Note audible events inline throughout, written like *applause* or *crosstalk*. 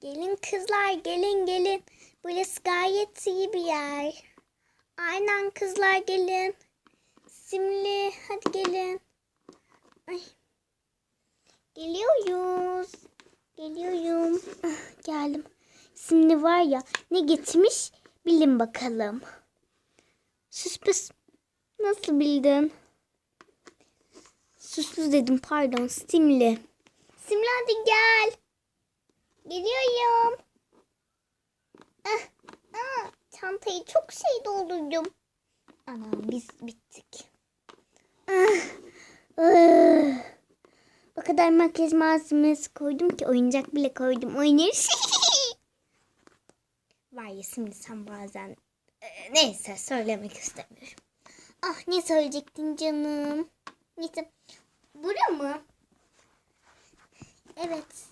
Gelin kızlar gelin gelin. Burası gayet iyi bir yer. Aynen kızlar gelin. Simli hadi gelin. Ay. Geliyoruz. Geliyorum. Ah, geldim. Simli var ya ne getirmiş bilin bakalım. Sus pıs. Nasıl bildin? Süslü dedim pardon simli. Simli hadi gel. Geliyorum. Ah, ah, çantayı çok şey doldurdum. Anam biz bittik. Ah, ah. O kadar makyaj malzemesi koydum ki oyuncak bile koydum. Oynarız. Var ya şimdi sen bazen... Ee, neyse söylemek istemiyorum. Ah ne söyleyecektin canım? Neyse. Bura mı?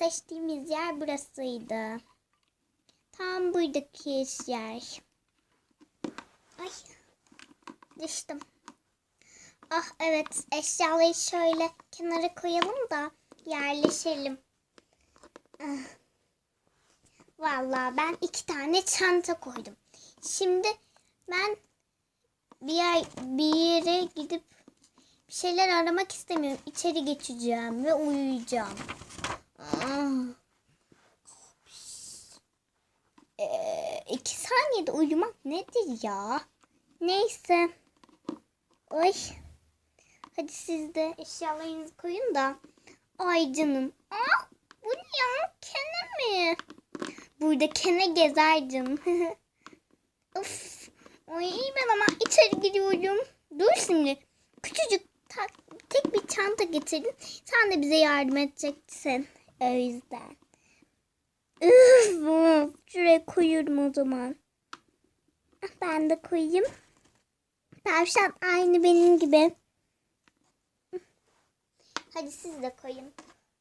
Seçtiğimiz yer burasıydı. Tam buradaki yer. Ay düştüm. Ah evet eşyaları şöyle kenara koyalım da yerleşelim. Ah. Vallahi ben iki tane çanta koydum. Şimdi ben bir yer bir yere gidip bir şeyler aramak istemiyorum. İçeri geçeceğim ve uyuyacağım. Ah. Ee, iki saniyede uyumak nedir ya? Neyse. Ay. Hadi siz de eşyalarınızı koyun da. Ay canım. Ah, bu ne ya? Kene mi? Burada kene gezer canım. *laughs* of. Ay ben ama içeri gidiyorum. Dur şimdi. Küçücük ta- tek bir çanta getirdim. Sen de bize yardım edeceksin. O yüzden. Üf, şuraya koyuyorum o zaman. Ah, Ben de koyayım. Tavşan aynı benim gibi. Hadi siz de koyun.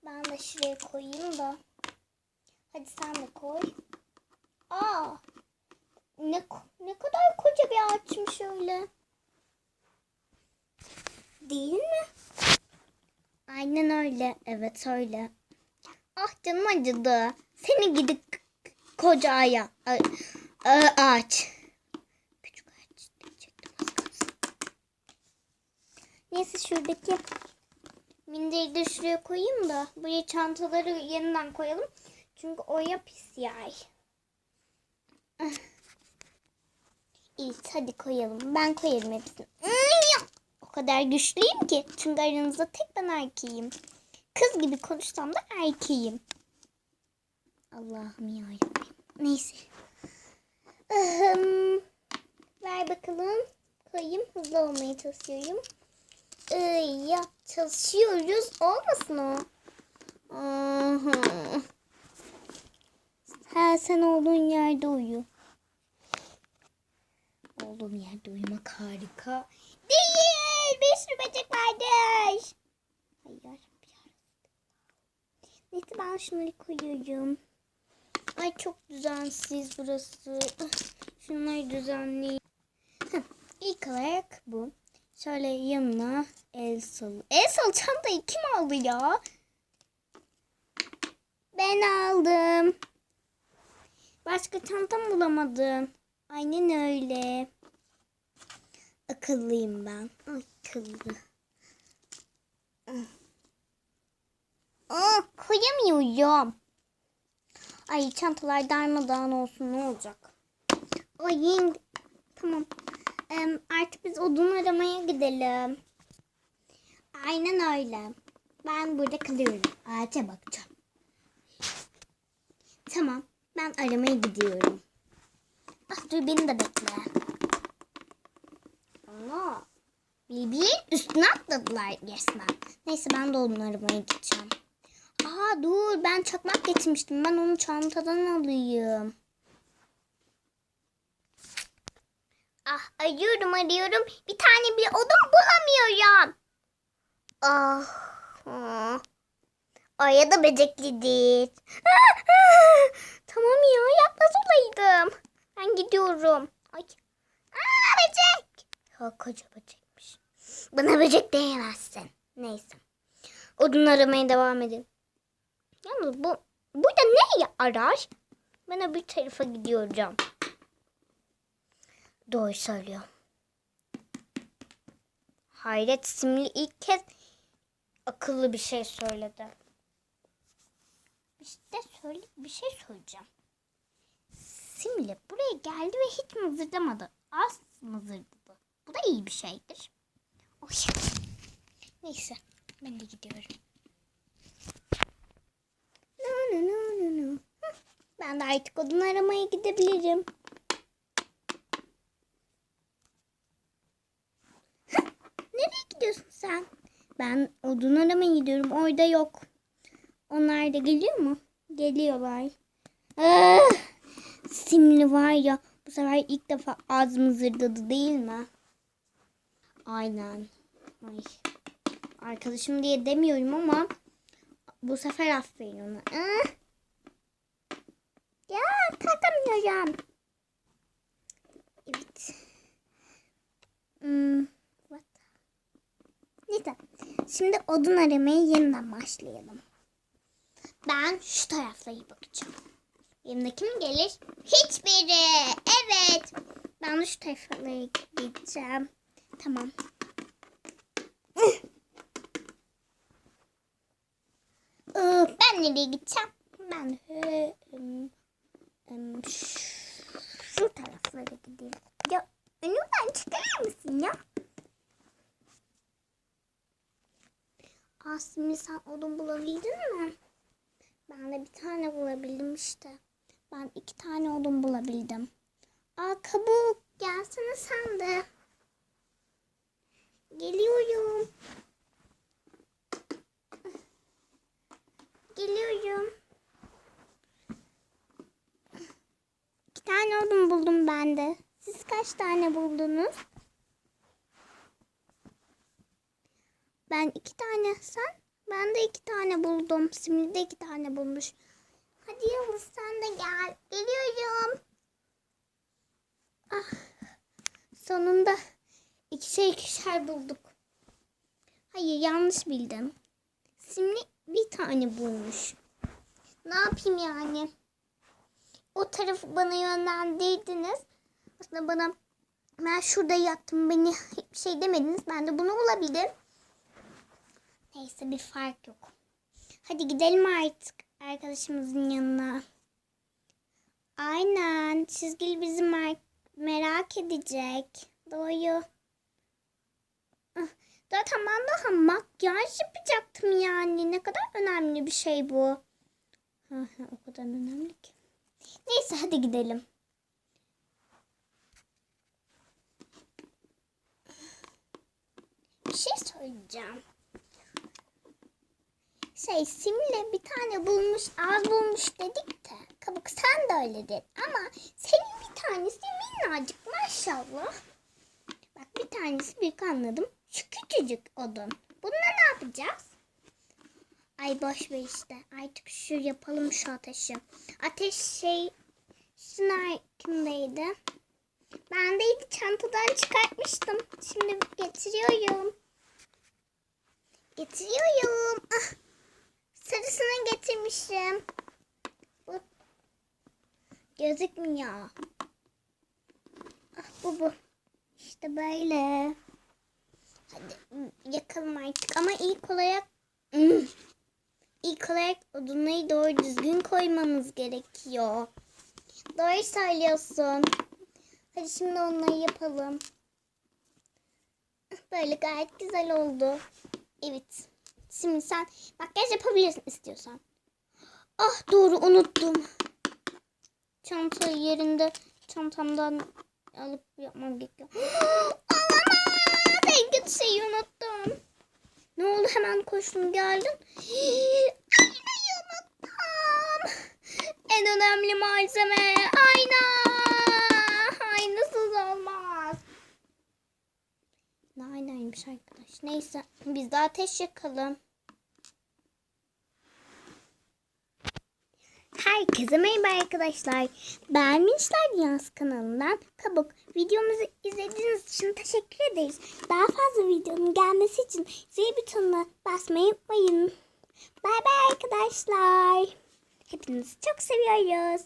Ben de şuraya koyayım da. Hadi sen de koy. Aa! Ne, ne kadar koca bir ağaçmış öyle. Değil mi? Aynen öyle. Evet öyle. Ah canım acıdı. Seni gidip koca aya, a- ağaç. Küçük ağaç diyecektim. Neyse şuradaki minderi de şuraya koyayım da buraya çantaları yeniden koyalım. Çünkü oya pis yer. Ah. İyi hadi koyalım. Ben koyarım hepsini. O kadar güçlüyüm ki. Çünkü aranızda tek ben erkeğim. Kız gibi konuşsam da erkeğim. Allah'ım yarabbim. Neyse. Ahem. Ver bakalım. Koyayım. Hızlı olmaya çalışıyorum. Ay ya çalışıyoruz. Olmasın o. Aha. Ha sen olduğun yerde uyu. Olduğum yerde uyumak harika. Değil. Bir sürü böcek vardır. Hayır. Neyse ben şunları koyuyorum. Ay çok düzensiz burası. *laughs* Şunları düzenleyeyim. İlk olarak bu. Şöyle yanına el salı. El salı çantayı kim aldı ya? Ben aldım. Başka çantam bulamadım. Aynen öyle. Akıllıyım ben. Akıllı. Aa, koyamıyorum. Ay çantalar darmadağın olsun ne olacak? Ay yenge. Tamam. Em, artık biz odun aramaya gidelim. Aynen öyle. Ben burada kalıyorum. Ağaca bakacağım. Tamam. Ben aramaya gidiyorum. Ah dur beni de bekle. Ana. Bilbi'nin üstüne atladılar resmen. Neyse ben de onun aramaya gideceğim. Aa dur ben çakmak getirmiştim. Ben onu çantadan alayım. Ah arıyorum arıyorum. Bir tane bile odun bulamıyorum. Ah. ah. Aya da beceklidir. Ah, ah. tamam ya yapmaz olaydım. Ben gidiyorum. Ay. Aa böcek. Ha koca böcekmiş. Bana böcek diyemezsin. Neyse. Odun aramaya devam edin. Yalnız bu burada ne arar? Ben bir tarafa gidiyorum. Doğru söylüyor. Hayret simli ilk kez akıllı bir şey söyledi. İşte söyle bir şey söyleyeceğim. Simli buraya geldi ve hiç mızırdamadı. Az mızırdadı. Bu da iyi bir şeydir. Oy. Neyse ben de gidiyorum. Ben de artık odun aramaya gidebilirim. Nereye gidiyorsun sen? Ben odun aramaya gidiyorum. Orada yok. Onlar da geliyor mu? Geliyorlar. Ah, simli var ya. Bu sefer ilk defa az mızırdadı değil mi? Aynen. Ay. Arkadaşım diye demiyorum ama bu sefer aferin ona. Ah. Ya kalkamıyorum. Evet. Hmm, what? Neyse. Şimdi odun aramaya yeniden başlayalım. Ben şu taraflara bakacağım. Benimle kim gelir? Hiçbiri. Evet. Ben de şu taraflara gideceğim. Tamam. Ee, Ben nereye gideceğim? Ben ım, ım, şu- taraflara gideyim. Ya önümden çıkarır mısın ya? Asmi sen odun bulabildin mi? Ben de bir tane bulabildim işte. Ben iki tane odun bulabildim. Aa kabuk gelsene sen de. Geliyorum. Geliyorum. İki tane odun buldum ben de. Siz kaç tane buldunuz? Ben iki tane sen. Ben de iki tane buldum. Simli de iki tane bulmuş. Hadi Yavuz sen de gel. Geliyorum. Ah, sonunda ikişer ikişer bulduk. Hayır yanlış bildim. Simli bir tane bulmuş. Ne yapayım yani? O tarafı bana yönlendirdiniz. Aslında bana ben şurada yattım beni *laughs* şey demediniz. Ben de bunu bulabildim. Neyse bir fark yok. Hadi gidelim artık arkadaşımızın yanına. Aynen. Çizgili bizi mer- merak edecek. Doğru. Ah, Zaten ben daha makyaj yapacaktım yani. Ne kadar önemli bir şey bu. O kadar önemli ki. Neyse hadi gidelim. Bir şey söyleyeceğim. Şey Simle bir tane bulmuş az bulmuş dedik de kabuk sen de öyle dedin ama senin bir tanesi minnacık maşallah. Bak bir tanesi büyük anladım. Şu küçücük odun. Bununla ne yapacağız? Ay boş ver işte. Artık şu yapalım şu ateşi. Ateş şey Şunlar kimdeydi? Bendeydi çantadan çıkartmıştım. Şimdi getiriyorum. Getiriyorum. Ah, sarısını getirmişim. Bu gözükmüyor. Ah, bu bu. İşte böyle. Hadi ım, yakalım artık. Ama ilk olarak ilk olarak odunları doğru düzgün koymamız gerekiyor. Doğru söylüyorsun. Hadi şimdi onları yapalım. Böyle gayet güzel oldu. Evet. Şimdi sen makyaj yapabilirsin istiyorsan. Ah doğru unuttum. Çantayı yerinde çantamdan alıp yapmam gerekiyor. *gasps* Olamaz. En kötü şeyi unuttum. Ne oldu hemen koştum geldin. Aynayı unuttum. En önemli malzeme ayna. Aynasız olmaz. Ne aynaymış arkadaş. Neyse biz de ateş yakalım. Herkese merhaba arkadaşlar. Minçler Dünyası kanalından Kabuk. Videomuzu izlediğiniz için teşekkür ederiz. Daha fazla videonun gelmesi için zil butonuna basmayı unutmayın. Bay bay arkadaşlar. Hepinizi çok seviyoruz.